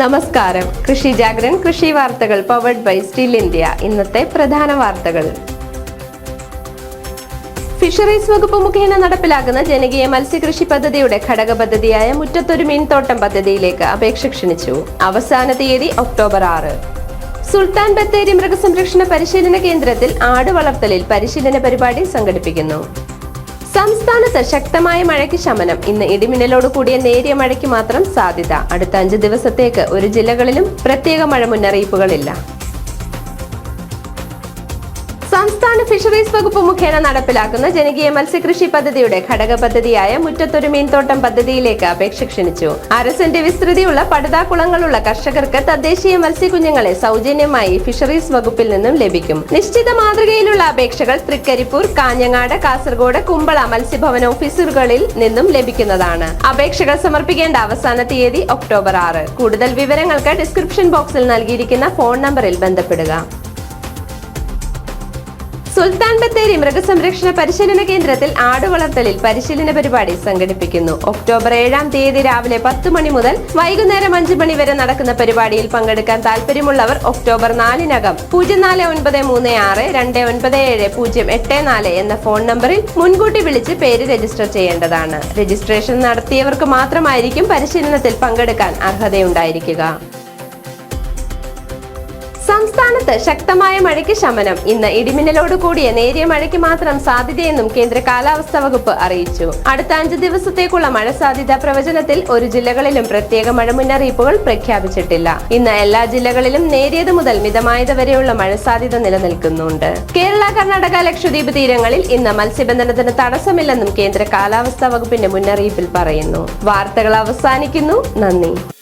നമസ്കാരം. കൃഷി ജാഗ്രൻ കൃഷി വാർത്തകൾ പവർഡ് ബൈ സ്റ്റിൽ ഇന്ത്യ ഇന്നത്തെ പ്രധാന വാർത്തകൾ. ഫിഷറീസ് വകുപ്പ് മുഖേന നടപ്പിലാക്കുന്ന ജനകീയ മത്സ്യകൃഷി പദ്ധതിയുടെ ഘടക പദ്ധതിയായ മുറ്റത്തൊരു മീൻതോട്ടം പദ്ധതിയിലേക്ക് അപേക്ഷ ക്ഷണിച്ചു. അവസാന തീയതി ഒക്ടോബർ ആറ്. സുൽത്താൻ ബത്തേരി മൃഗസംരക്ഷണ പരിശീലന കേന്ദ്രത്തിൽ ആട് വളർത്തലിൽ പരിശീലന പരിപാടി സംഘടിപ്പിക്കുന്നു. സംസ്ഥാനത്ത് ശക്തമായ മഴയ്ക്ക് ശമനം. ഇന്ന് ഇടിമിന്നലോട് കൂടിയ നേരിയ മഴയ്ക്ക് മാത്രം സാധ്യത. അടുത്ത അഞ്ച് ദിവസത്തേക്ക് ഒരു ജില്ലകളിലും പ്രത്യേക മഴ മുന്നറിയിപ്പുകളില്ല ഫിഷറീസ് വകുപ്പ് മുഖേന നടപ്പിലാക്കുന്ന ജനകീയ മത്സ്യകൃഷി പദ്ധതിയുടെ ഘടക പദ്ധതിയായ മുറ്റത്തൊരു മീൻതോട്ടം പദ്ധതിയിലേക്ക് അപേക്ഷ ക്ഷണിച്ചു. അരസെന്റ് വിസ്തൃതിയുള്ള പടുതാക്കുളങ്ങളുള്ള കർഷകർക്ക് തദ്ദേശീയ മത്സ്യക്കുഞ്ഞുങ്ങളെ സൗജന്യമായി ഫിഷറീസ് വകുപ്പിൽ നിന്നും ലഭിക്കും. നിശ്ചിത മാതൃകയിലുള്ള അപേക്ഷകൾ തൃക്കരിപ്പൂർ കാഞ്ഞങ്ങാട് കാസർഗോഡ് കുമ്പള മത്സ്യഭവന ഓഫീസുകളിൽ നിന്നും ലഭിക്കുന്നതാണ്. അപേക്ഷകൾ സമർപ്പിക്കേണ്ട അവസാന തീയതി ഒക്ടോബർ ആറ്. കൂടുതൽ വിവരങ്ങൾക്ക് ഡിസ്ക്രിപ്ഷൻ ബോക്സിൽ നൽകിയിരിക്കുന്ന ഫോൺ നമ്പറിൽ ബന്ധപ്പെടുക. സുൽത്താൻ ബത്തേരി മൃഗസംരക്ഷണ പരിശീലന കേന്ദ്രത്തിൽ ആടുവളർത്തലിൽ പരിശീലന പരിപാടി സംഘടിപ്പിക്കുന്നു. ഒക്ടോബർ ഏഴാം തീയതി രാവിലെ പത്ത് മണി മുതൽ വൈകുന്നേരം അഞ്ച് മണി വരെ നടക്കുന്ന പരിപാടിയിൽ പങ്കെടുക്കാൻ താല്പര്യമുള്ളവർ ഒക്ടോബർ നാലിനകം പൂജ്യം നാല് ഒൻപത് മൂന്ന് ആറ് രണ്ട് ഒൻപത് ഏഴ് പൂജ്യം എട്ട് നാല് എന്ന ഫോൺ നമ്പറിൽ മുൻകൂട്ടി വിളിച്ച് പേര് രജിസ്റ്റർ ചെയ്യേണ്ടതാണ്. രജിസ്ട്രേഷൻ നടത്തിയവർക്ക് മാത്രമായിരിക്കും പരിശീലനത്തിൽ പങ്കെടുക്കാൻ അർഹതയുണ്ടായിരിക്കുക. സംസ്ഥാനത്ത് ശക്തമായ മഴയ്ക്ക് ശമനം. ഇന്ന് ഇടിമിന്നലോട് കൂടിയ നേരിയ മഴയ്ക്ക് മാത്രം സാധ്യതയെന്നും കേന്ദ്ര കാലാവസ്ഥാ വകുപ്പ് അറിയിച്ചു. അടുത്ത അഞ്ച് ദിവസത്തേക്കുള്ള മഴ സാധ്യത പ്രവചനത്തിൽ ഒരു ജില്ലകളിലും പ്രത്യേക മഴ മുന്നറിയിപ്പുകൾ പ്രഖ്യാപിച്ചിട്ടില്ല. ഇന്ന് എല്ലാ ജില്ലകളിലും നേരിയത് മുതൽ മിതമായത് വരെയുള്ള മഴ സാധ്യത നിലനിൽക്കുന്നുണ്ട്. കേരള കർണാടക ലക്ഷദ്വീപ് തീരങ്ങളിൽ ഇന്ന് മത്സ്യബന്ധനത്തിന് തടസ്സമില്ലെന്നും കേന്ദ്ര കാലാവസ്ഥാ വകുപ്പിന്റെ മുന്നറിയിപ്പിൽ പറയുന്നു. വാർത്തകൾ അവസാനിക്കുന്നു. നന്ദി.